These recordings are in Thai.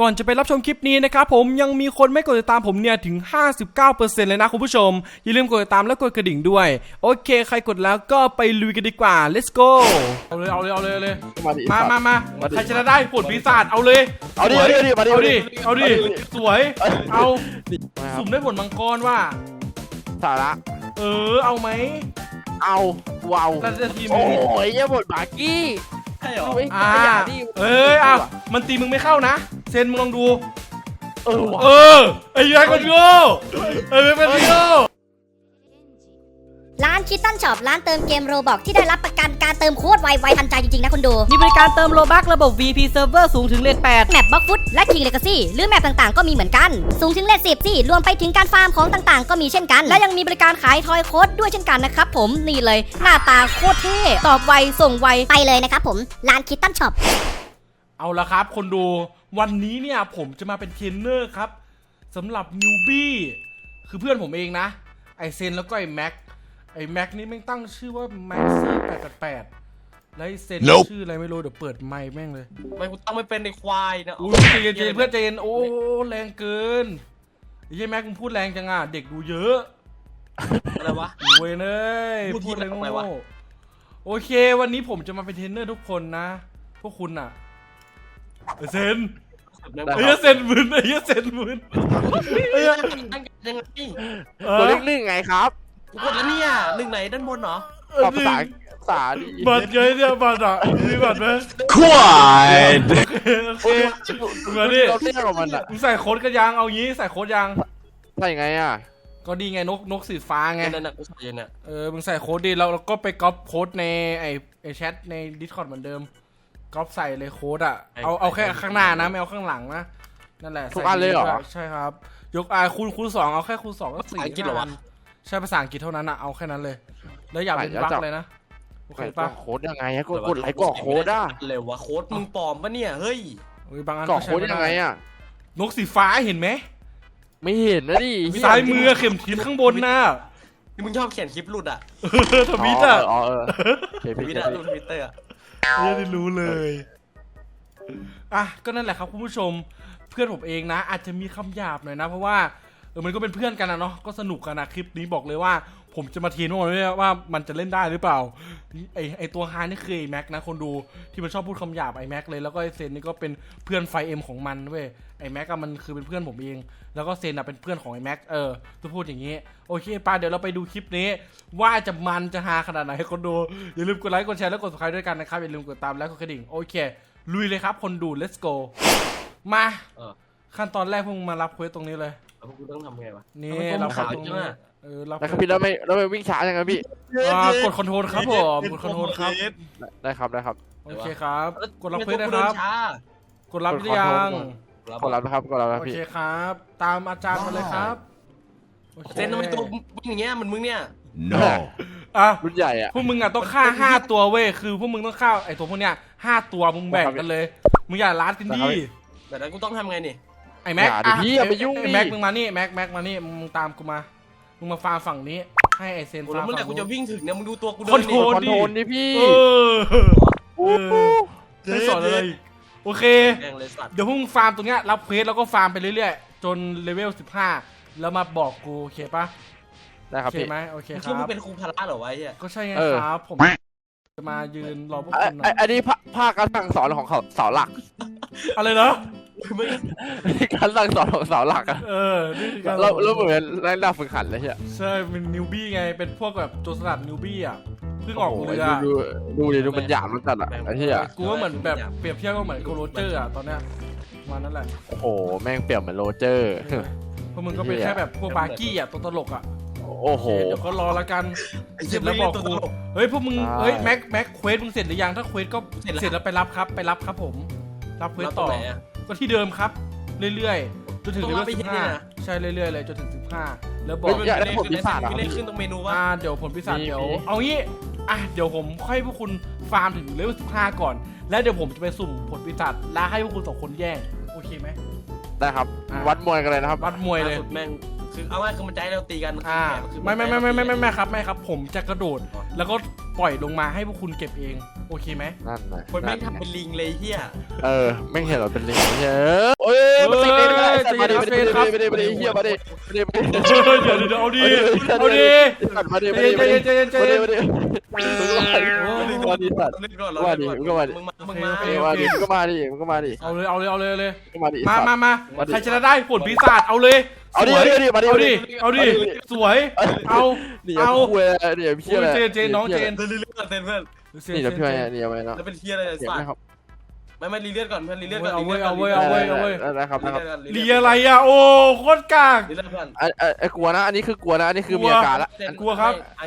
ก่อนจะไปรับชมคลิปนี้นะครับผมยังมีคนไม่กดติดตามผมเนี่ยถึง 59%เลยนะคุณผู้ชม อย่าลืมกดติดตามและกดกระดิ่งด้วย โอเค ใครกดแล้วก็ไปลุยกันดีกว่า let's go เอาเลยเอาเลยเอาเลยเอาเลยมาดิมามามามาดิ ใครชนะได้ผลปีศาจเอาเลยเอาดิสวยเอาดิมาดิเอาดิเอาเอาดิดิสวยเอามาครับสุ่มได้ผลมังกรว่า สาระเออเอาไหมเอาว้าวเราจะทีมโอ้ยยังหมดบากี้ใช่เหรอ ดูไอ้อ่าขยะนี่เอ้ยอะมันตีมึงไม่เข้านะ เซนมึงลองดู เออว่ะเออ ไอ้ยักษ์มันโง่ไอ้ยักษ์มันโง่ร้านคิตตันช็อปร้านเติมเกมโรบอกที่ได้รับประกันการเติมโคตรไวไวทันใจจริง ๆ นะคุณดู มีบริการเติมโลบักระบบ VP Server สูงถึงเลท8แมปบล็อกฟุตและ King Legacy หรือแมปต่างๆ ก็มีเหมือนกัน สูงถึงเลทสิบสี่รวมไปถึงการฟาร์มของต่างๆ ก็มีเช่นกัน และยังมีบริการขายทอยโค้ดด้วยเช่นกันนะครับผมนี่เลย หน้าตาโคตรเท่ตอบไวส่งไวไปเลยนะครับผมร้านคิตตันช็อป เอาละครับ คนดูวันนี้เนี่ยผมจะมาเป็นเทรนเนอร์ครับสำหรับนิวบี้คือเพื่อนผมเองนะ ไอเซนแล้วก็ไอแม็กไอแม็กนี่แม่งตั้งชื่อว่าแม็กซี่แปดแปดแล้วไอเซนชื่ออะไรไม่รู้เดี๋ยวเปิดไมค์แม่งเลยทำไมกูตั้งไม่เป็นในควายนะอุ้ยใจเย็นใจเย็นเพื่อนใจเย็นโอ้แรงเกินไอ้เหี้ยแม็กมึงพูดแรงจังอะเด็กดูเยอะอะไรวะ เว้ยเนยพูดพูดอะไรทำไมวะโง่โอเค วันนี้ผมจะมาเป็นเทรนเนอร์ทุกคนนะ พวกคุณอะ ไอ้เซนได้ไอ้คเหี้รัยบเซนมึนไอ้เหี้ยเซนมึนเอ้ยตั้งยังไงเออตัวเลขหนึ่งไงครับกูกดแล้วเนี่ยหนึ่งไหนด้านบนเหรอตอบภาษาภาษาดีบัตรไงเนี่ยบัตรอะมีบัตรไหม Quiet. โอเคโอ้ยมาดิ เราเรียกของมันอะมึงใส่โค้ดกันยังเอางี้ใส่โค้ดยัง ใช่ไงอะก็ดีไงนกนกสีฟ้าไง นั่นน่ะกูใส่อยู่เนี่ยเออมึงใส่โค้ดดีแล้วเราก็ไปก๊อปโค้ดในไอไอแชทใน Discord เหมือนเดิม ก๊อปใส่เลยโค้ดอะ เอาเอาแค่ข้างหน้านะไม่เอาข้างหลังนะ นั่นแหละทุกอันเลยเหรอใส่ใช่ครับ ยกอ่าคูณคูณสองเอาแค่คูณสองก็สี่ภาษาอังกฤษเหรอวะใช่ภาษาอังกฤษเท่านั้นอะเอาแค่นั้นเลย แล้วอย่าเป็นบั๊กเลยนะโอเคไก่กรปะอกโค้ดยังไงอะกดกดไลค์กรอกโค้ดอะเลยวะโค้ดมึงปลอมปะเนี่ยเฮ้ยเฮ้ยบางอันกรอกใช้โค้ดม่ยังไงอะนกสีฟ้าเห็นไหมไม่เห็นนะดิซ้ายมือเข็มทิศข้างบนน่ะนี่มึงชอบเขียนคลิปหลุดอะทวิตอะอ๋อเออโอเคทพี่วิตเจอะพี่รูปทวิตเตอร์อะ ไม่ได้รู้เลย อะก็นั่นแหละครับคุณผู้ชมเพื่อนผมเองนะ อาจจะมีคำหยาบหน่อยนะ เพราะว่าเออมันก็เป็นเพื่อนกันนะเนาะก็สนุกกันนะคลิปนี้บอกเลยว่า ผมจะมาเทียนว่ามันว่ามันจะเล่นได้หรือเปล่า ไอไอตัวฮานี่คือไอแม็กนะคนดูที่มันชอบพูดคำหยาบไอแม็กเลยแล้วก็ไอเซนนี่ก็เป็นเพื่อนไฟเอ็มของมันเว้ยไอแม็กอะมันคือเป็นเพื่อนผมเอง แล้วก็เซนอะเป็นเพื่อนของไอแม็กเออจะพูดอย่างนี้โอเคป้าเดี๋ยวเราไปดูคลิปนี้ ว่าจะมันจะฮาขนาดไหนให้คนดูอย่าลืมกดไลค์กดแชร์และกด subscribe ด้วยกันนะครับอย่าลืมกดตามและกดกระดิ่งโอเคลุยเลยครับ คนดู let's go มาเออขั้นตอนแรกพวกมึงมารับเควสตรงนี้เลยแล้วพวกกูต้องทำไงวะนี่ทำไมรับขาวตรงจังนี้อะ เออรับแล้วครับพี่แล้วไม่แล้วไม่วิ่งช้ายังไงพี่อ่ากดคอนโทรลครับผมกดคอนโทรลครับ ได้ครับได้ครับโอเคครับแล้วกดรับเควสทำนะไมคตัวรับกูเดินช้ากดรับหรือยังกดรับนะครับกดรับนะโอพี่เคครับ ตามอาจารย์มาเลยครับโอคเซนทำไมตัววิ่งอย่างเงี้ยเหมือนมึงเนี่ย No. อะรุ่นใหญ่อะ พวกมึงอะต้องฆ่าห้าตัวเว้ยคือพวกมึงต้องฆ่าไอ้ตัวพวกเนี้ยห้าตัวมึงแบ่งกันเลยมึงอย่าลัดกันดิแต่นั้นกูต้องทำไงนี่ ไอ้แม็กอย่าดิพี่อย่าไปยุ่งไอ้ดิแม็กมึงมานี่แม็กแม็กมานี่มึงตามกูมา มึงมาฟาร์มฝั่งนี้ ให้ไอเซนโอ้ฟาแล้ร์วมเมื่อไหร่ฝั่งกูจะนู้น วิ่งถึงเนี่ยมึงดูตัวกูเดิคอนนโทรนี่คอนโทรลดิพี่ เออเออไม่สอนเลย โอเคแกงเลยสัตว์เดี๋ยวพวกมึงฟาร์มตรงเนี้ยรับเควสแล้วก็ฟาร์มไปเรื่อยๆ จนเลเวล 15 แล้วมาบอกกูโอเคปะได้คโอรับเคพี่ ไหมโอเคมึงคคิดรัว่ามึบ งเป็นครูพละเหรอวะไอ้เหี้ยก็ใช่ไงเออ ครับ ผมจะมายืนรอพวกไอ้คุณหน่ไอ้อยอันนี้ภาภาคการสั่งสอนของเขาเสาหลัก อะไรนะ มึงการสั่งสอนของเสาหลักอะเออนี่คือการเราเราเหมือนไล่ดาบฝึกหัดเลยใช่ไหมใช่เป็นนิวบี้ไงเป็นพวกแบบโจรสลัดนิวบี้อะเพิ่งออกเรือดูดูดิดูมันหยาบมันจัดอะไอ้ที่อะกูว่าเหมือนแบบเปรียบเทียบก็เหมือนโกโรเจอร์อะตอนเนี้ยประมาณนั้นแหละโอ้โหแม่งเปรียบเหมือนโรเจอร์ พวกมึงก็เป็นแค่แบบพวกบาร์กี้อะตัวตลกอะโอ้โหเดี๋ยวก็รอละกันไอ้เสเหี้ร็ยจแล้วบอกตัวกูตลกเฮ้ยพวกมึงใช่เฮ้ยแม็กแม็กเควสมึงเสร็จหรือยังถ้าเควสก็เสร็จแล้วเสร็จแล้วไปรับครับไปรับครับผม รับเควสรับตรต่งอไหนอะ ก็ที่เดิมครับ เรื่อยๆจนถึงต้เลองเวรับลไปสิที่บนี่ห้านะใช่เรื่อยๆเลยจนถึงสิบห้าแล้วบอเฮ้กยอยากได้ผลปีศาจอะมีเลขขึ้นตรงเมนูวะอ่าเดี๋ยวผลพิศาจมีเดี๋ยวมีเอางี้อะเดี๋ยวผมค่อยพวกคุณฟาร์มถึงเลเวลสิบห้าก่อน แล้วเดี๋ยวผมจะไปสุ่มผลพิศาจแล้วให้พวกคุณสองคนแย่งโอเคไหมได้ครับอะวัดมวยกันเลยนะครับ วัดมวยเลยล่าสุดแม่งคือเอาง่ายคือมันใจเราตีกันอ่าคือไม่ไม่ไม่ไม่ไม่ไม่ไม่ครับไม่ครับ ผมจะกระโดด แล้วก็ปล่อยลงมาให้พวกคุณเก็บเอง โอเคไหมนั่นนะคนแม่งนั่นทำเป็นลิงเลยเฮียเออแม่งเห็นเราเป็นลิงเฮ้ยเอ้ยใจเย็นครับเฟนครับไม่ได้ไม่ได้เฮียมาดิไม่ได้ไม่ได้เฮ้ยเดี๋ยวเดี๋ยวเอาดีเอาดีมาดิใจมาดิเย็นใจเย็นใจเย็นใจเย็นมาดิมาดิสัตว์เล่นก่อนว่าดิมึงก็ว่าดิมึงมามึงมาโอเคมาดิมึงก็มาดิมึงก็มาดิเอาเลยเอาเลยเอาเลยเอาเลยก็มาดิมามามามาดิใครจะได้ผลปีศาจเอาเลยเอาดิสวยเอาดิมาดิเอาดิเอาดิสวยเอานี่เอาเอาคุยเนี่ยพี่อะไรเจนเจนน้องเจนเล่นเลื่อนเต้น เพื่อนนี่เดี๋ยวพี่อะไรเนี่ยมาแล้วแล้วเป็นเทียอะไรเนี่ยเสียงสัตนะว์ครับไม่ไม่รีเลื่อนก่อนเพื่อนรีเลื่อนก่อนเอาเว้ยรีลื่นก่นเอาเว้ยเอาเว้ยเอาเว้ย ได้ครับนะครับลีอะไรอะโอ้โคตรกาก รีเลื่อนก่อนไอ้ไอ้กลัวนะ อันนี้คือกลัวนะ อันนี้คือมีอาการละ กลัวครับ ไอ้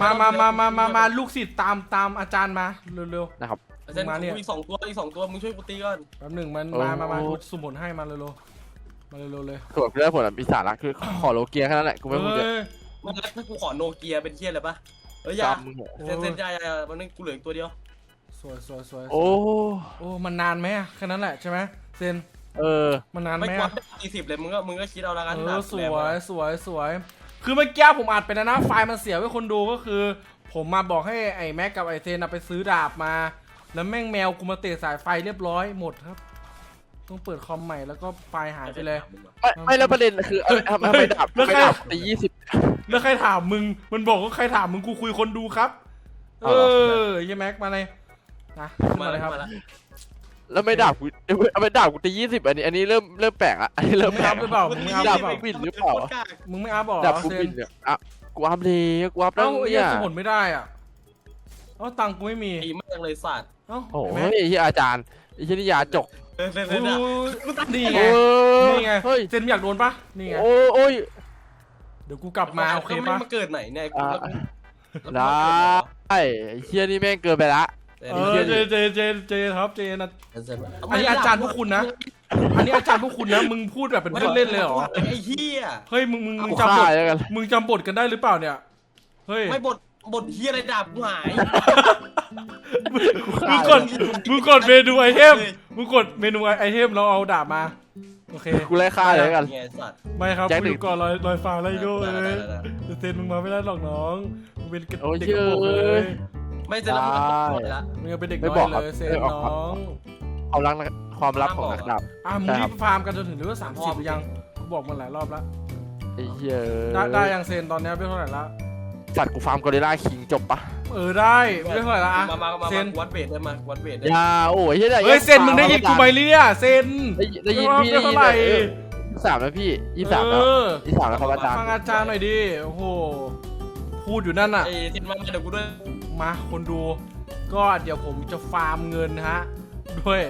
มามามามามามาลูกศิษย์ตามตามอาจารย์มาเร็วนะครับไอ้เส้นมาเนี่ย กูอีกสองตัวอีกสองตัวมึงช่วยกูตีก่อนๆแป๊บหนึ่งมันโอ้มามามากูสุ่มผลให้มาเร็วๆมาเร็วๆเลยส่วนพี่ได้ผลปีศาจละคือขอโลเกียแค่นั้นแหละกูไม่พูดเยอะเอ้ยมันแล้วถ้ากูขอโนเกียเป็นเทียอะไรปะ เอ้ยอย่าจำมึงเหรอเส้นเส้นยายามันนึงกูเหลืออีกตัวเดียวสวยสวยสวยโอ้ โอ้มันนานไหมอะแค่นั้นแหละใช่ไหมเซนเออ มันนานไหไม่มกว่าอะสี่สิบเลยมึงก็มึงก็คิดเอาละกันเอดาอบสแหลมวยอะสวยสวย คือเมื่อกี้ผมอัดไปนะนะไฟล์มันเสียไว้คนดูก็คือ ผมมาบอกให้ไอ้แม็กกับไอ้เซนอะไปซื้อดาบมา แล้วแม่งแมวกูมาเตะสายไฟเรียบร้อยหมดครับ ต้องเปิดคอมใหม่แล้วก็ไฟล์หายไปเลย ไม่ไม่แล้วประเด็นคือเอ้ยทำไมทำไมดับแล้วไม่ใครดับตียี่สิบ แล้วใครถามมึง มันบอกว่าใครถามมึงกูคุยคนดูครับ เอเอาเหรออยี่แม็กมาเลยนะขึ้นมามาเลแล้ยวครับมาแล้วแล้วไม่ดับกูเอาไม่ดับกูตียี่สิบอันนี้อันนี้เริ่มเริ่มแปลกละอันนี้เริ่มไม่แปลอักพหรือเปล่ามึงไม่อัพหดัรืบอเปล่าบินหรือเปล่ามึงไม่อัพหรอดับกูเซบินนเนี่ยอะกูอัพเลยกูอัพแล้เอ้าวไอ้เนี่เหี้ยยสมุนไม่ได้อะเอ้าตังค์กูไม่มีตีมากเลยสัตว์เอ้าโอ้เห็นยไหมไอ้ที่อาจารย์ไอ้ที่นี่ยาจก เส้นเส้นโอ้เส้นอะยนี่ไงโอ้ยนี่ไง เฮ้ยเซนอยากโดนปะนี่ไง โอ้ยโอ้ย เดี๋ยวกูกลับมาโอเคแล้วปะมันมาเกิดไหนเนี่ยกูแล้วกูแล้วกูได้มาเกิดไหนวะไอ้เฮียนี่แม่งเกินไปละ เออเจเจเจเจครับเจนะเส้นอันนี้อาจารย์พวกคุณนะ อันนี้อาจารย์พวกคุณนะ มึงพูดแบบเป็นเพื่อนเล่นเลยเหรอ ไอ้เหี้ยเฮ้ยมึงมึงมึงกูจำบฆ่าทแล้วกัน มึงจำบทกันได้หรือเปล่าเนี่ย เฮ้ย ไม่บทบทเหี้ยอะไรดาบกูหาย มึงกดมึงกดเมนูไอเทมมึงกดเมนูไอเทมเราเอาดาบมา โอเค กูไล่ฆ่าเลยแล้วกัน ไงสัตว์ไม่ครับแจ็คกูหนึ่องยู่ก่อนลอยลอยฟ้าไล่โก้ได้เลได้ยได้ได้เดี๋ยวเซนมึงมาไม่ได้หรอกน้องมึงเป็นเด็กโอ้ยกระโปรงเลเชื่อยไม่เสร็จแล้วมึงก็หมดละ มึงยังเป็นเด็กไม่น้บออยกครับเลยเซนไม่บอกครับ น้องเอาลังความลับของนักดาบ อะมึงใช่รีครับ บฟาร์มกันจนถึงเลเวลสามสิบหรือยังกูบอกมันหลายรอบแล้ว ไอ้เหี้ยได้ได้ยังเซนตอนเนี้ยเป็นเท่าไหร่ละ สัตว์กูฟาร์มกอริลลาคิงจบปะเออได้เป็นเท่าไหร่ละอะมามามาเซนวัดเวทได้มาวัดเวทได้อยาโอ้ยเหี้ยเฮ้ยเซนมึงได้ยินกูไหมเนี่ยเซนได้ยินได้ยินพี่ได้ได้ยินเท่าไหร่เออยี่สามแล้วพี่ยี่สามแล้วเออยี่สามแล้วครับอาจารย์ฟังอาจารย์หน่อยดิโอ้โหพูดอยู่นั่นน่ะไอ้เซนมาเดี๋ยวกูด้วยมาคนดู ก็เดี๋ยวผมจะฟาร์มเงินฮะด้วย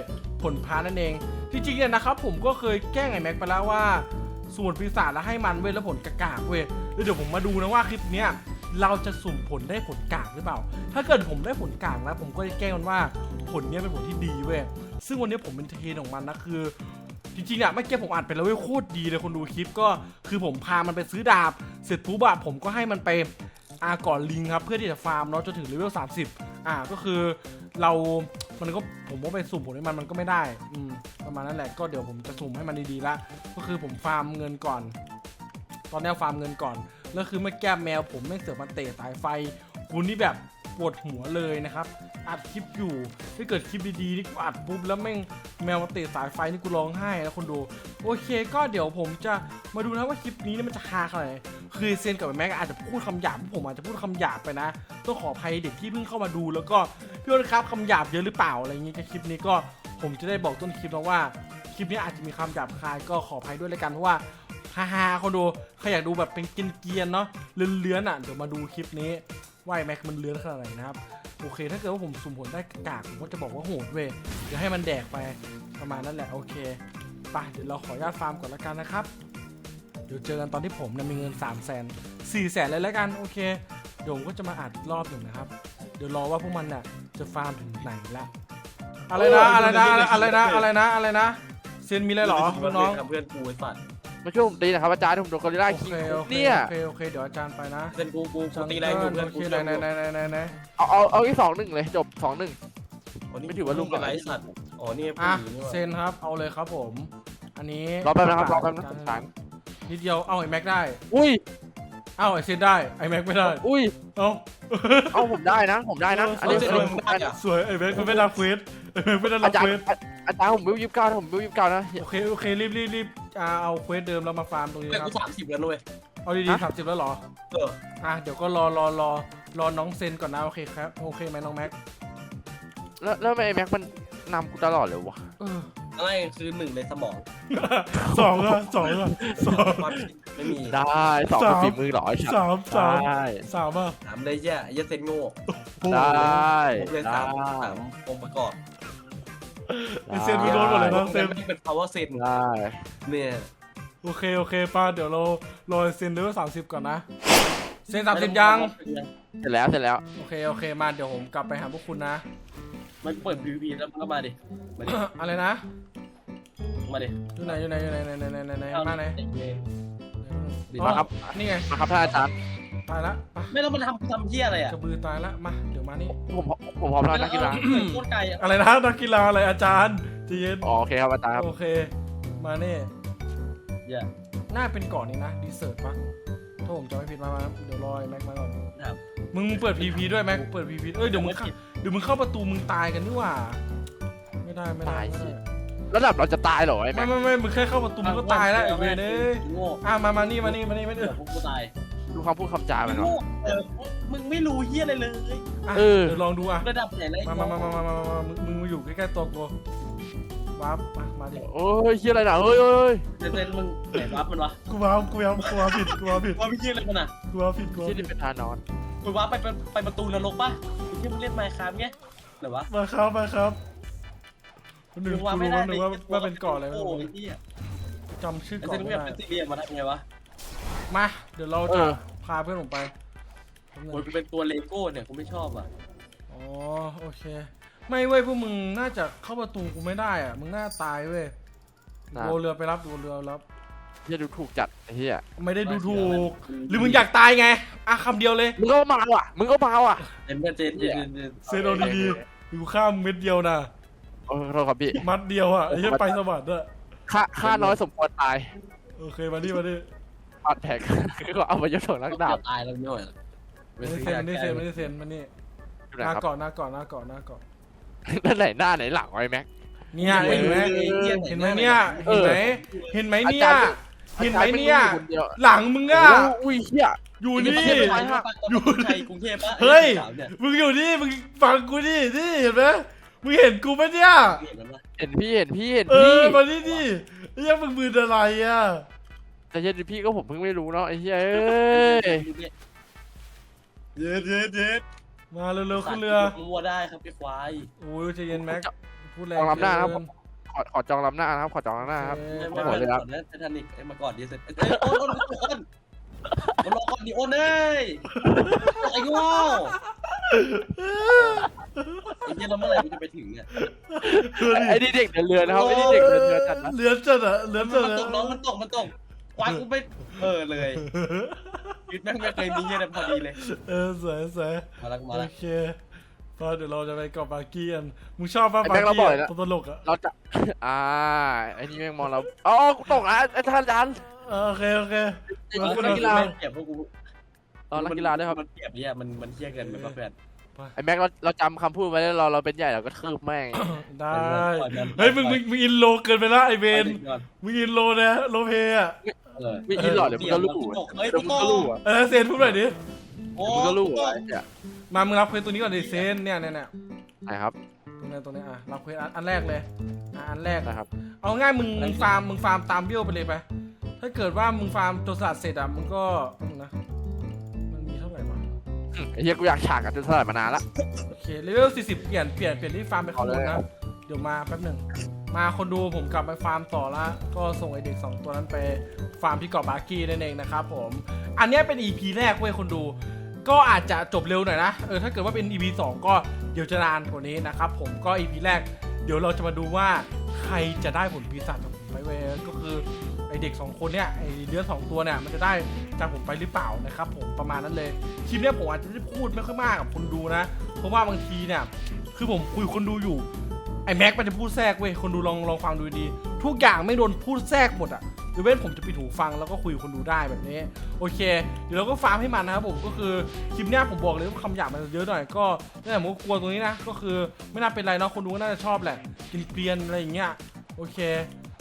ผลพานั่นเองจริงๆเนี่ยนะครับผมก็เคยแกล้งไอ้แม็กไปแล้วว่าส่วนปีศาจแล้วให้มันเว้ยแล้วผลกากๆเว้ยแล้วเดี๋ยวผมมาดูนะว่าคลิปเนี้ย เราจะสุ่มผลได้ผลกากหรือเปล่า ถ้าเกิดผมได้ผลกากแล้ว ผมก็จะแกล้งมันว่าผลเนี้ยเป็นผลที่ดีเว้ย ซึ่งวันนี้ผมเป็นเทรนของมันนะคือจริงๆอะเมื่อกี้ผมอัดไปแล้วเว้ยโคตรดีเลยคนดูคลิปก็คือผมพามันไปซื้อดาบ เสร็จปุ๊บอะผมก็ให้มันไปอาก่อนลิงครับเพื่อที่จะฟาร์มเนาะจนถึงเลเวล30 อ่าก็คือเรา มันก็ผมว่าไปสุ่มผลให้มันมันก็ไม่ได้อืมประมาณนั้นแหละก็เดี๋ยวผมจะสุ่มให้มันดีๆละก็คือผมฟาร์มเงินก่อน ตอนนี้ฟาร์มเงินก่อน แล้วคือเมื่อแก้แมวผมไม่งเสือกมาเตะสายไฟกูนี่แบบปวดหัวเลยนะครับ อัดคลิปอยู่ถ้าเกิดคลิปดีๆนี่กูอัดปุ๊บแล้วแม่งแมวมาเตะสายไฟนี่กูร้องไห้แล้วคนดูโอเค ก็เดี๋ยวผมจะมาดูนะว่าคลิปนี้นี่มันจะฮาขนาดไหนคือเซนกับแม็กอาจจะพูดคำหยาบผมอาจจะพูดคำหยาบไปนะต้องขออภัยเด็กที่เพิ่งเข้ามาดู แล้วก็พี่อ้นครับคำหยาบเยอะหรือเปล่าอะไรอย่างงี้กับคลิปนี้ก็ผมจะได้บอกต้นคลิปแล้วว่าคลิปนี้อาจจะมีคำหยาบคายก็ขออภัยด้วยแล้วกันเพราะว่า ฮาๆคนดูใครอยากดูแบบเป็นเกรียนๆเนาะเลื้อนๆอะเดี๋ยวมาดูคลิปนี้ว่าไอ้แม็กมันเลื้อนขนาดไหนนะครับโอเค ถ้าเกิดว่าผมสุ่มผลได้กากผมก็จะบอกว่าโหดเว้ยเดี๋ยวให้มันแดกไปประมาณนั้นแหละโอเคไปเดี๋ยวเราขออนุญาตฟาร์มก่อนละกันนะครับเดี๋ยวเจอกันตอนที่ผมเนี่ยมีเงิน3 0 0 0 0 0 4 0 0 0 0เลยแล้วกันโอเคเดี๋ยวผมก็จะมาอัดอีกรอบหนึ่งนะครับ เดี๋ยวรอว่าพวกมันเนี่ยจะฟาร์มถึงไหนละอะไรนะอะไรนะอะไรนะอะไรนะอะไรนะเซนมีอะไรเหรอลูกน้องเพื่อนกูไอ้สัตว์ มาช่วยผมตีนะครับอาจารย์ผมโดนกอริลลาโอคิงเคโอเคเนี่ยโอเคโอเคเดี๋ยวอาจารย์ไปนะเซนกูกูกูตีแรงอยู่เพื่อนโอกูเคเชื่อไหนไหนไหนไหนไหนเอาเอาเอาที่สองหนึ่งเลยจบสองหนึ่งอ๋อนี่ไม่ถือว่าลุมเป็นไรสัตว์อ๋อนี่อะผู้หญิงนี่หว่าเซนครับเอาเลยครับผม อันนี้รอแป๊บนะครับรอแป๊บนะสงสารนิดเดียวเอาไอ้แม็กได้อุ้ยเอาไอ้เซนได้ไอ้แม็กไม่ได้อุ้ยเอาเอาผมได้นะ ผมได้นะอันนี้เซนอันนี้มึงได้อะสวยไอ้แม็กมันไม่ได้เควสไอ้แม็กไม่ได้รัอาบจารเควย์ส อาจารย์ผมวิวยิบเก้านะผมวิวยิบเก้านะ โอเคโอเครีบรีบรีบอ่าเอาเควสเดิมแล้วมาฟาร์มตรงนี้แต่นะคกูรับสามสิบแล้วนุ้ยเอาดีๆสามสิบแล้วเหรอเอออะเดี๋ยวก็รอรอรอรอน้องเซนก่อนนะโอเคครับโอเคไหมน้องแม็กแล้วแล้วทำไมไอ้แม็กมันนำกูตลอดเลยวะเออ อะไรคือหนึ่งในสมองสองอะสองอะสอง ความคิดไม่มีได้สองสามฝีมือเหรอไอ้สัตว์สามสามได้สามอะถามได้แย่ไอ้เหี้ยเซนโง่โอ้โหได้ผมเลยได้สามสามองค์ประกอบไอ เซนมึงโดนหมดเลยนะเซนไม่ได้เป็น power เซนได้เนี่ยโอเคโอเคป้าเดี๋ยวเรารอเซนเลเวลสามสิบก่อนนะเซนสามสิบยังเสร็จแล้วเสร็จแล้วโอเคโอเคมาเดี๋ยวผมกลับไปหาพวกคุณนะมันเปิด PVP แล้วมันก็มาดิมาดิอะไรนะมาดิอยู่ไหนอยู่ไหนอยู่ไหนไหนไหนไหนไหนไหนมาไหนดิอ๋อมาครับนี่ไงมาครับท่านอาจารย์ ตายละไปไม่ต้องมาทำทำเหี้ยอะไรอะกระบือตายละมาเดี๋ยวมานี่ผมผมพร้อมแล้วนักกีฬาโคตรไกลอะอะไรนะนักกีฬาอะไรอาจารย์ใจเย็นอ๋อโอเคครับอาจารย์ครับโอเค มานี่อย่าน่าเป็นเก่อนนี้นะดีเซิร์ตปะถ้าผมจำไม่ผิดมามาเดี๋ยวรอไอ้แม็กมาก่อนครับมึงเปิดพีพีด้วยแม็กเปิดพีพีเอ้ยเดี๋ยวมึงเข้าเดี๋ยวมึงเข้าประตูมึงตายกันนี่หว่า ไม่ได้ไม่ได้ไม่ได้ระดับเราจะตายเหรอไอ้ไม่แม็กไม่ไม่มึงแค่เข้าประตูมึงก็ตายแล้วไอ้เวรเอ้ยโง่อะมามานี่มานี่มานี่มาเอนี่อพวกกูตาย ดูคำพูดคำจามันโง่เนาะเออมึงไม่รู้เหี้ยอะไรเลย อะเออ เดี๋ยวลองดูอะ ระดับไหนเลยมามามามามามามามึงมึงมาอยู่ใกล้ๆตัวกูว้าบมามาดิโอ้ยเฮียอะไรน่ะเฮ้ยเฮ้ยเฮ้ยเซนมึงไหนวับมันวะกูว้าบกูว้าบกูว้าบผิดกูว้าบผิดว่าไม่เหี้ยอะไรมันอะกูว้าบผิดกูว้าเฮีบยผินี่ดเป็นทานอนมึงวับไปไปไปประตูนรกปะไอ้เหี้ยมึงเล่นไมค์ครับเงี้ยหรือวะมาครับมาครับหนึ่งมึงกูวับไม่รู้ได้ว่าหนึ่งว่าว่าเป็นเกาะอะไรโอ้ไม่รู้ยเหี้ยจำชื่อไอ้เกาะเซนมึงไม่แบบได้เป็นสี่เหลี่ยมมาได้ไงวะ มา เดี๋ยวเราเอจะอ พาเพื่อนผมไปแป๊บนึงโอ้ยกูเป็นตัวเลโก้เนี่ยกูไม่ชอบอะ อ๋อโอเค ไม่เว้ยพวกมึงน่าจะเข้าประตูกูไม่ได้อะมึงน่าตายเว้ยน่าโดนเรือไปรับโดนเรือรับ เฮียดูถูกจัดไอ้เฮียไม่ได้ดูถูก หรือมึงอยากตายไงอะคำเดียวเลย มึงก็มาว่ะมึงก็มาว่ะเจนเพื่อนเจนเจนเจนเจนเซโนดีๆอยู่ข้ามเม็ดเดียวนะโอ้ยโทษครับพี่มัดเดียวอะไอ้เหี้ยไปสวัสดิ์อะค่าค่าน้อยสมควรตายโอเคมาดิมาดิ ปัดแท็กก็เอาไปยศของนักดาบตายแล้วไม่ไหวแล้วไม่ได้เซ็นไม่ได้เซ็นไม่ได้เซ็นมานี่ดูหนะน้าครับเกาะหน้าเกาะหน้าเกาะหน้าเกาะนั่นไหนหน้าไหนหลังวะไอ้แม็กเนี่ยเห็นไหมเห็นไหมเนี่ยเอเห็นอไหมเห็นไหมเนี่ยเห็นไหมเนี่ยอาจารป็คดีวหลังมึงอะโอุ้ยเฮียอยู่นี่อยู่ชัยกรุงเทพปะเฮ้ยเนี่ยมึงอยู่นี่มึงฟังกูดินี่เห็นไหมมึงเห็นกูไหมเนี่ยเห็นแล้วนะเห็นพี่เห็นพี่เห็นเอพี่อมานี่ดิไอ้เหี้ยังมึงมืออะไรอะ แต่เย็นพี่ก็ผมเพิ่งไม่รู้เนาะไอ้เหี้ยเอ้ยเย็ดเย็ดเย็ดมาเร็วๆขึ้นเรือมัวได้ครับพี่ควายโอ้ยใจเย็นแม็กพูดแรงจองลำหน้านะครับเกิขอขอจองลำหน้านะครับขอจองลำหน้าครับเออไม่หมไม่ดเลยครับก่อนนะไททานิกไอ้มาก่อนดีเสร็จเอ้ยโอนโอนโอนโอนรอก่อนดิโอนเอ้ยไอ้โง่ไอ้เหี้ยแล้วเมื่อไหร่มันจะไปถึงเนี่ยไอ้นี่เด็กเดินเรือนะครับไอ้นี่เด็กเดินเรือจัดนะเลือนจัดอะเลือนจัดมันอะตกน้องมันตกมันตกค วายกูไปเออเลยชีวิตแม่งไม่เคยมีเงี้ยแต่พอดีเลย เออสวยสวยมาแล้วมาโอแล้วเคพอเดี๋ยวเราจะไปเกาะบาร์กี้กันมึงชอบป่ะไอ้บาแม็ร์กเรากี้บอกเลยอะนะ ตัวตลกอะเราจะ อ่าไอ้นี่แม่งมองเราอ๋อกูตกแล้วไอ้ท่านอาจารย์เออโอเคโอเค เออคุณนักกีฬาเปรียบพวกกูเออนักกีฬาด้วยครับ มันเปรียบเนี่ยมันมันเที่ยเกินมันก็แฟน ไอ้แม็กเราเราจำคำพูดไว้แล้วเราเราเป็นใหญ่เราก็ทืบแม่งได้ปล่อยมันเฮ้ยมึงมึงมึงอินโลเกินไปละไอเบนก่อนมึงอินโลนะโลเพอะเออไม่อินหรอกเดี๋ยวมึงก็รู้เฮ้ยเดี๋ยวมึงก็รู้อะเออเซนพูดหน่อยดิโอ้เดี๋ยวมึงก็รู้อะไอ้เนี่ยมามึงรับเควสตัวนี้ก่อนดิเซนเนี่ยเนี่ยเนี่ยไหนครับตรงนี้ตรงนี้อะรับเควสอันอันแรกเลยอะอันแรกนะครับ เอาง่ายมึงมึงฟาร์มมึงฟาร์มตามเบี้ยวไปเลยไปถ้าเกิดว่ามึงฟาร์มตัวสลัดเสร็จอะมึงก็มึงนะ ไอ้เหี้ยกูอยากฉากกับจนสลัดมานานละ โอเคเลเวล40 เปลี่ยนเปลี่ยนเปลี่ยนที่ฟาร์มไปข้างบนเอาเลยนะเดี๋ยวมาแป๊บหนึ่ง มาคนดูผมกลับไปฟาร์มต่อละ ก็ส่งไอเด็ก 2 ตัวนั้นไปฟาร์มที่เกาะบาร์กี้นั่นเองนะครับผม อันเนี้ยเป็น EP แรกเว้ยคนดู ก็อาจจะจบเร็วหน่อยนะ เออถ้าเกิดว่าเป็น EP 2 ก็เดี๋ยวจะนานกว่านี้นะครับผม ก็ EP แรก เดี๋ยวเราจะมาดูว่าใครจะได้ผลปีศาจจาก ผมไปเว้ยก็คือไอเด็ก 2 คนเนี่ยไอเดือนสองตัวเนี่ยมันจะได้จากผมไปหรือเปล่านะครับผมประมาณนั้นเลยคลิปเนี้ยผมอาจจะได้พูดไม่ค่อยมากกับคนดูนะ เพราะว่าบางทีเนี่ยคือผมคุยคนดูอยู่ไอแม็กมันจะพูดแทรกเว้ยคนดูลองลองฟังดูดี ทุกอย่างไม่โดนพูดแทรกหมดอะเดี๋ยกเว้นผมจะปิดหูฟังแล้วก็คุยกับคนดูได้แบบนี้ โอเค เดี๋ยวเราก็ฟาร์มให้มันนะครับผมก็คือคลิปเนี้ยผมบอกเลยว่าคำหยาบมันเยอะหน่อยก็นั่นแหละผมก็กลัวตรงนี้นะ ก็คือไม่น่าเป็นไรเนาะคนดูก็น่าจะชอบแหละกินเกลียนอะไรอย่างเงี้ยโอเค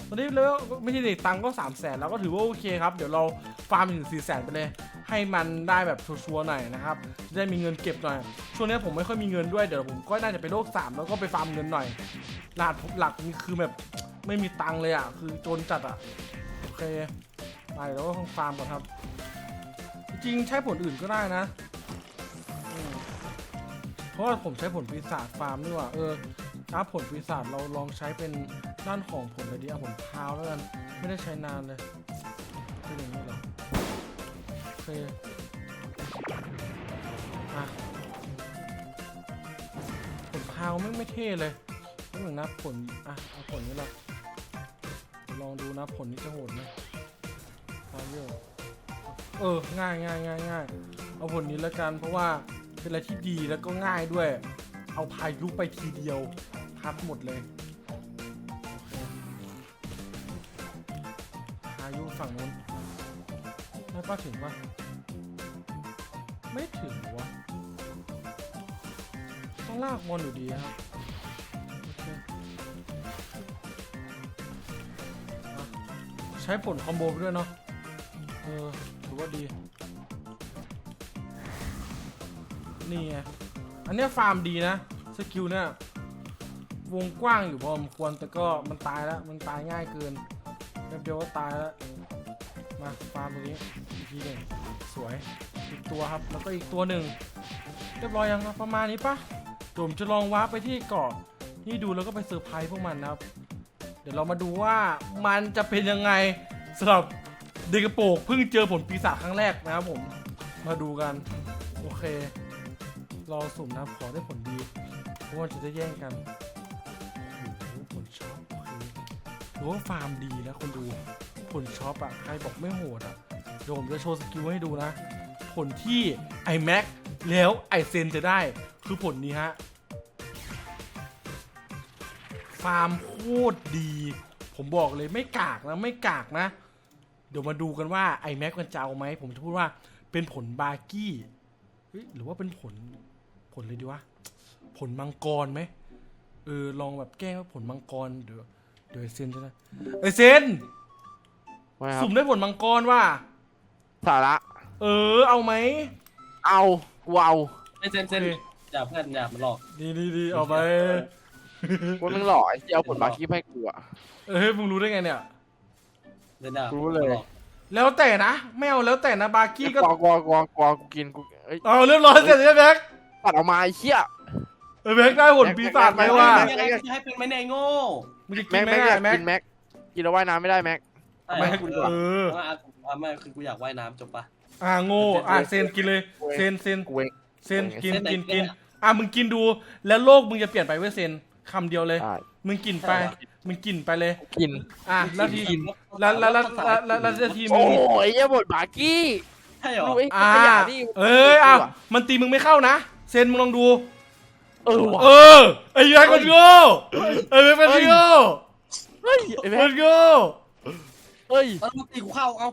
ตอนนี้แล้วไม่ใช่เด็กตังค์ก็3 0 0แสนแล้วก็ถือว่าโอเคครับ เดี๋ยวเราฟาร์มถึง4 0 0แสนไปเลย ให้มันได้แบบชัวร์ๆหน่อยนะครับจะได้มีเงินเก็บหน่อย ช่วงนี้ผมไม่ค่อยมีเงินด้วยเดี๋ยวผมก็น่าจะไปโลกสามแล้วก็ไปฟาร์มเงินหน่อยหลักหลักนี่คือแบบไม่มีตังค์เลยอะคือจนจัดอะโอเคไปแล้วก็ต้องฟาร์มก่อนครับ จริงใช้ผลอื่นก็ได้นะเพราะว่าผมใช้ผลปีศาจฟาร์มนี่ว่าเออถ้าผลปีศาจเราลองใช้เป็น ด้านของผลเลยดีเอาผลพราวแล้วกันไม่ได้ใช้นานเลยเป็นอย่างนี้เหรอโอเคอะผลพราวไม่ไม่เท่เลยไม่เหมือนนะผลอะเอาผลนี้ละลองดูนะผลนี้จะโหดไหมพาวเยอะเออง่ายง่ายง่ายง่ายเอาผลนี้แล้วกันเพราะว่าเป็นอะไรที่ดีแล้วก็ง่ายด้วย เอาพายุไปทีเดียวพับหมดเลย ป้าถึงปะไม่ถึงวะต้องลากบอลอยู่ดีครับใช้ผลคอมโบไปด้วยเนาะเออถือว่าดี นี่ไงอันเนี้ยฟาร์มดีนะ สกิลเนี่ยวงกว้างอยู่พอสมควรแต่ก็มันตายแล้ว มันตายง่ายเกินแป๊บเดียวก็ตายแล้ว มาฟาร์มตรงนี้อีกทีหนึ่งสวยอีกตัวครับแล้วก็อีกตัวหนึ่งเรียบร้อยยังครับประมาณนี้ปะผมจะลองวาร์ปไปที่เกาะนี่ดูแล้วก็ไปเซอร์ไพรส์พวกมันนะครับ เดี๋ยวเรามาดูว่ามันจะเป็นยังไงสำหรับเด็กกระโปงเพิ่งเจอผลปีศาจครั้งแรกนะครับผมมาดูกัน โอเค รอสุ่มนะครับขอได้ผลดีเพราะว่าจะได้แย่งกันผลช็อปโอเคหรือว่าฟาร์มดีนะคนดู ผลช็อปอะใครบอกไม่โหดอะเดี๋ยวผมจะโชว์สกิลให้ดูนะ ผลที่ iMac แล้วไอเซนจะได้คือผลนี้ฮะ ฟาร์มโคตรดี ผมบอกเลยไม่กากนะไม่กากนะ เดี๋ยวมาดูกันว่า iMac มันจะเอาไหม ผมจะพูดว่าเป็นผลบาร์กี้หรือว่าเป็นผลผลเลยดีวะ ผลมังกรไหมเออลองแบบแก้ว่าผลมังกรเดี๋ยวเดี๋ยวไอเซนจะได้ไอเซน ไม่ครับสุ่มได้ผลมังกรว่ะสาระ เออ เอาไหมเอากูเอาไอ้เซนเซนโอเคอย่าเพื่อนอย่ามันหลอกดีดีดีเอาไปกูนึงหล่อไอ้ที่เอาผลบาคีให้กูอะเออมึงรู้ได้ไงเนี่ย เดินหน้ารู้เลยมันหอกแล้วแต่นะไม่เอาแล้วแต่นะบาร์กี้ก็กอกอกอกอกูกินกูเอ้ยเอาเรียบร้อยเสร็จแล้วแบ็คตัดออกมาไอ้เหี้ยเออแบ็คได้ผลปีศาจไหมว่ายังไงจะให้เป็นไหมเนี่ยไอ้โง่มึงจะกิแม็นกไหมแม็กอยากแม็กกินแม็กกินแล้วว่ายน้ำไม่ได้แม็ก ใช่แม็กคุณเออว่าอะไม่คือกูอยากว่ายน้ำจบปะ อ่าโง่อะเซนกินเลยเซนเซนกูเองเซนกินเส้นไหนกินเส้กินนอะอะมึงกินดู แล้วโลกมึงจะเปลี่ยนไปเว้ยเซนคำเดียวเลยได้มึงกินไป มึงกินไปเลย กิน อะแล้วทีกินแล้วแล้วแล้วแล้วแล้วแล้วแล้วทีมึโอ้งยเหี้ยผลบาคีใช่เหรอ ดูไอ้อ่าขยะนี่เอ้ยอะมันตีมึงไม่เข้านะเซนมึงลองดู เออว่ะเออไอ้ยักษ์มันโง่ไอ้แม็กมันโง่เฮ้ยไอ้แม็มักนโง่ เฮ้ย เออมึงตีกูเข้าเอา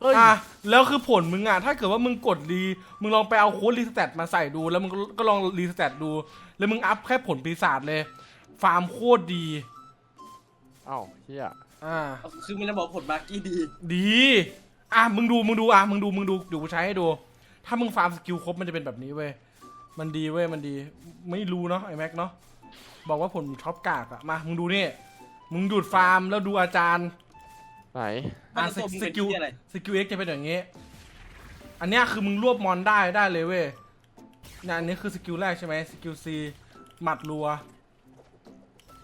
เฮ้ย อะแล้วคือผลมึงอะถ้าเกิดว่ามึงกดรีมึงลองไปเอาโค้ดรีสแตทมาใส่ดู แล้วมึงก็ก็ลองรีสแตทดู แล้วมึงอัพแค่ผลปีศาจเลย ฟาร์มโคตรดี เอ้าเหี้ยอ่า คือมันจะบอกผลบาร์กี้ดีดี อะ มึงดู มึงดู อะ มึงดู มึงดู เดี๋ยวกูใช้ให้ดู ถ้ามึงฟาร์มสกิลครบมันจะเป็นแบบนี้เว้ย มันดีเว้ย มันดี ไม่รู้เนาะไอ้แม็กเนาะ บอกว่าผลช็อปกากอะมา มึงดูนี่ มึงดูดฟาร์มแล้วดูอาจารย์ ไหน อะมันจะตัวมึงสเป็นกิลที่อะไรสกิลเอ็กจะเป็นอย่างงี้ อันเนี้ยคือมึงรวบมอนได้ได้เลยเว้ยเนี่ยอันนี้คือสกิลแรกใช่ไหมสกิลซีหมัดรัว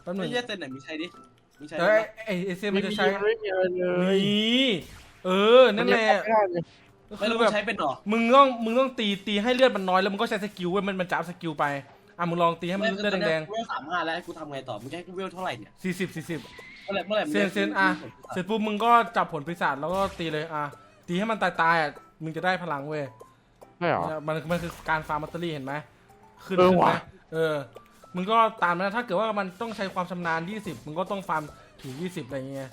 แป๊บหนึไม่งใช่เซนไหนมีใช้ดิมีใช้เดี๋ยวไหมไอ้ไอ้ไอเซไม่มันมีจะใช้ไม่มีอะไรเลยนี่เออนั่นแหละไม่ได้เลยก็ไม่คือรู้แบบใช้เป็นหรอมึงต้องมึงต้องตีตีให้เลือดมันน้อยแล้วมึงก็ใช้สกิลเว้ยมันมันจะอัพสกิลไปอะมึงลองตีให้มันเลือดแดงเวลสามห้าแล้วให้กูทำไงต่อมึงจะให้กูเวลเท่าไหร่เนี่ยๆสี่สิบสี่สิบ เมื่อไหร่เมื่อไหร่มึงเซนเซนอะเสร็จปุ๊บมึงก็จับผลปีศาจแล้วก็ตีเลยอะตีให้มันตายตายๆอะมึงจะได้พลังเว้ยใช่เหรอเนี่ยมันมันคือการฟาร์มมัตเตอรี่เห็นไหมขึ้นเออขึ้นไหมว่ะ เออมึงก็ตามนะถ้าเกิดว่ามันต้องใช้ความชำนาญ 20 มึงก็ต้องฟาร์มถึง 20 อะไรเงี้ย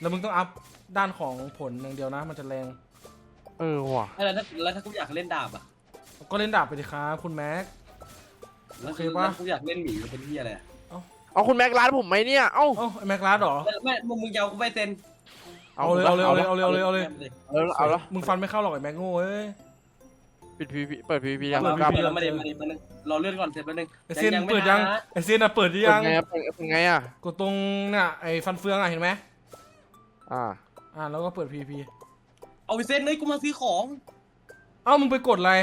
แล้วมึงต้องอัพด้านของผลอย่างเดียวนะ มันจะแรง เออว่ะ แล้วถ้าแล้วถ้ากูอยากเล่นดาบอะก็เล่นดาบไปดิครับคุณแม็ก แล้วโอเคคือปะแล้วกูอยากเล่นหมีเป็นที่อะไรอะ เอาคุณแม็กร้านผมไหมเนี่ย เอ้า เอ้าไอ้แม็กลาสเหรอ ไม่ไม่มึงมึงยาวกูไปเซ็นเอาเลยเอาเลยเอาเลยเอาเลยเอาเลยเอาเลยเอาเลยเอาแล้วมึงฟันไม่เข้าหรอกไอ้แม็กโง่เอ้ย ปิดพีพีเปิดพีพียังเปิดกล้า PVP เปิดมาเดี๋ยวมาเดี๋ยวมาเดี๋ยวรอเลื่อนก่อนเสร็จแป๊บนึงไอเซนยังไม่เปิดยังมาไอเซนอะเปิดหรือเปิยัดงไงอะเปิดเป็นไงอะกดตรงเนี่ยไอฟันเฟืองอะเห็นไหมอ่า อ่าแล้วก็เปิดพีพีเอาไปเซ็นเลยกูมาซื้อของ เอ้ามึงไปกดอะไร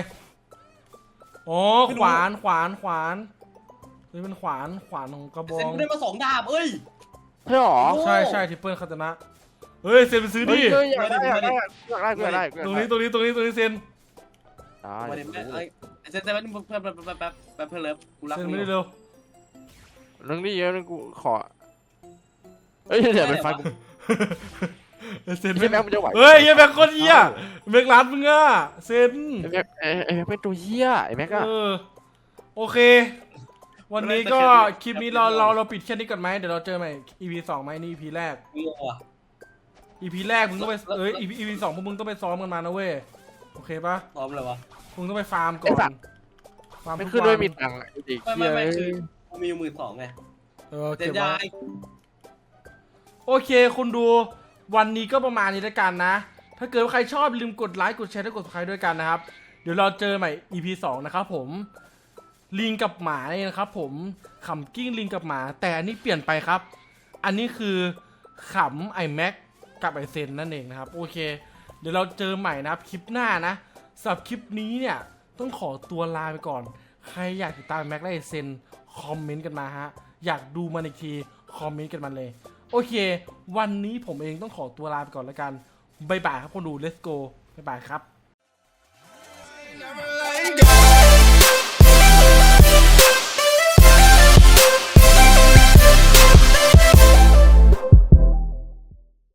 อ๋อไม่รู้ ขวานขวานขวาน นี่เป็นขวานขวานของกระบอเซ็นงกูได้มาสองดาบเอ้ย ใช่หรอโอ้ใช่ใช่ทิปเปิลคาตานะเฮ้ยเซนไปซื้อเฮ้ดิยเฮ้ยอยากได้อยากได้อยากได้อยากได้อยากได้ตรงนี้ตรงนี้ตรงนี้ตรงนี้เซนมาเดี๋ยวเอ้ยเซ็นเซ็นแป๊บนึงแป๊บแป๊บแป๊บแป๊บแป๊บเพื่อนเลิฟกูรักเซนมึไม่งได้เร็วนึงนี่เยอะนึงกูขอเฮ้ยเดี๋ยวเป็นไฟกูเอ้ยเซนไอ้แม็กมันจะไหวเฮ้ยไอ้แม็กโคนเหี้ยแม็กร้านมึงอะเซนไอ้แม็กไอ้ไอ้แม็กเป็นตัวเหี้ยไอ้แม็กอะเออโอเค วันนี้ก็คลิปนี้เราเราเราปิดแค่นี้ก่อนไหมเดี๋ยวเราเจอใหม่ EP สองไหมนี่ EP แรกมึงว่ะ EP แรกมึงต้องไปเอ้ย EP EP สองพวกมึงต้องไปซ้อมกันมานะเว้ยโอเคปะพร้อมเลยวะมึงต้องไปฟาร์มก่อนฟาร์มไม่ทุกขึ้นด้วยวัมีตังค์อะไอ้เด็กไม่เหี้ไม่ยไม่คือกูมีหมื่นสองไงเออเซ็นเก็บยาไว้ยโอเคคุณดูวันนี้ก็ประมาณนี้แล้วกันนะ ถ้าเกิดว่าใครชอบอย่าลืมกดไลค์กดแชร์และกด subscribe ด้วยกันนะครับ เดี๋ยวเราเจอใหม่ EP 2 นะครับผม ลิงกับหมาเนี่ยนะครับ ผมขำกิ้งลิงกับหมา แต่อันนี้เปลี่ยนไปครับ อันนี้คือขำไอแม็กกับไอเซนนั่นเองนะครับ โอเค เดี๋ยวเราเจอใหม่นะครับคลิปหน้านะสำหรับคลิปนี้เนี่ยต้องขอตัวลาไปก่อน ใครอยากติดตามแม็กและไอเซนคอมเมนต์กันมาฮะอยากดูมันอีกทีคอมเมนต์กันมาเลย โอเค วันนี้ผมเองต้องขอตัวลาไปก่อนแล้วกันบายบายครับคนดู let's go บายบายครับ